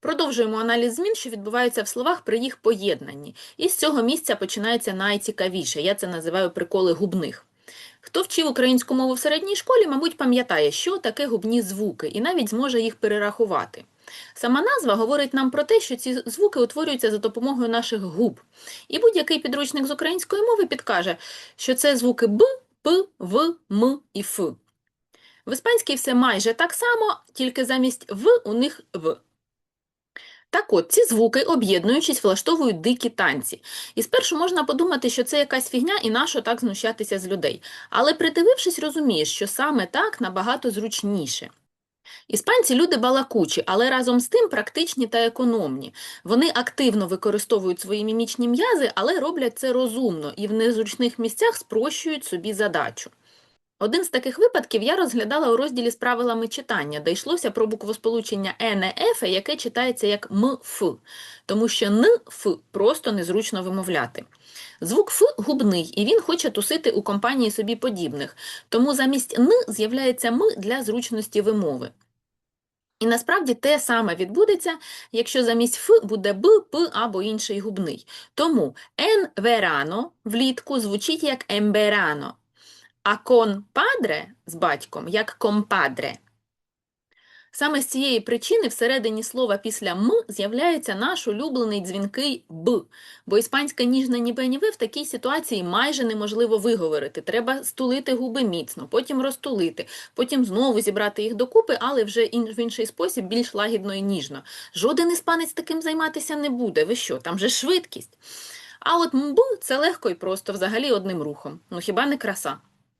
Продовжуємо аналіз змін, що відбуваються в словах при їх поєднанні. І з цього місця починається найцікавіше. Я це називаю приколи губних. Хто вчив українську мову в середній школі, мабуть, пам'ятає, що таке губні звуки, і навіть зможе їх перерахувати. Сама назва говорить нам про те, що ці звуки утворюються за допомогою наших губ. І будь-який підручник з української мови підкаже, що це звуки Б, П, В, М і Ф. В іспанській все майже так само, тільки замість В у них В. Так от, ці звуки, об'єднуючись, влаштовують дикі танці. І спершу можна подумати, що це якась фігня і нащо так знущатися з людей. Але придивившись, розумієш, що саме так набагато зручніше. Іспанці люди балакучі, але разом з тим практичні та економні. Вони активно використовують свої мімічні м'язи, але роблять це розумно і в незручних місцях спрощують собі задачу. Один з таких випадків я розглядала у розділі з правилами читання, де йшлося про буквосполучення «ене ефе», яке читається як м-ф, тому що н-ф просто незручно вимовляти. Звук «ф» губний, і він хоче тусити у компанії собі подібних, тому замість «н» з'являється «м» для зручності вимови. І насправді те саме відбудеться, якщо замість «ф» буде «б», «п» або інший губний. Тому «en verano» влітку звучить як «емберано», а «con padre» з батьком як «компадре». Саме з цієї причини всередині слова після «м» з'являється наш улюблений дзвінкий «б», бо іспанська ніжна нібе-ніве в такій ситуації майже неможливо виговорити. Треба стулити губи міцно, потім розтулити, потім знову зібрати їх докупи, але вже в інший спосіб, більш лагідно і ніжно. Жоден іспанець таким займатися не буде. Ви що, там же швидкість. А от «мб» – це легко і просто, взагалі одним рухом. Ну хіба не краса?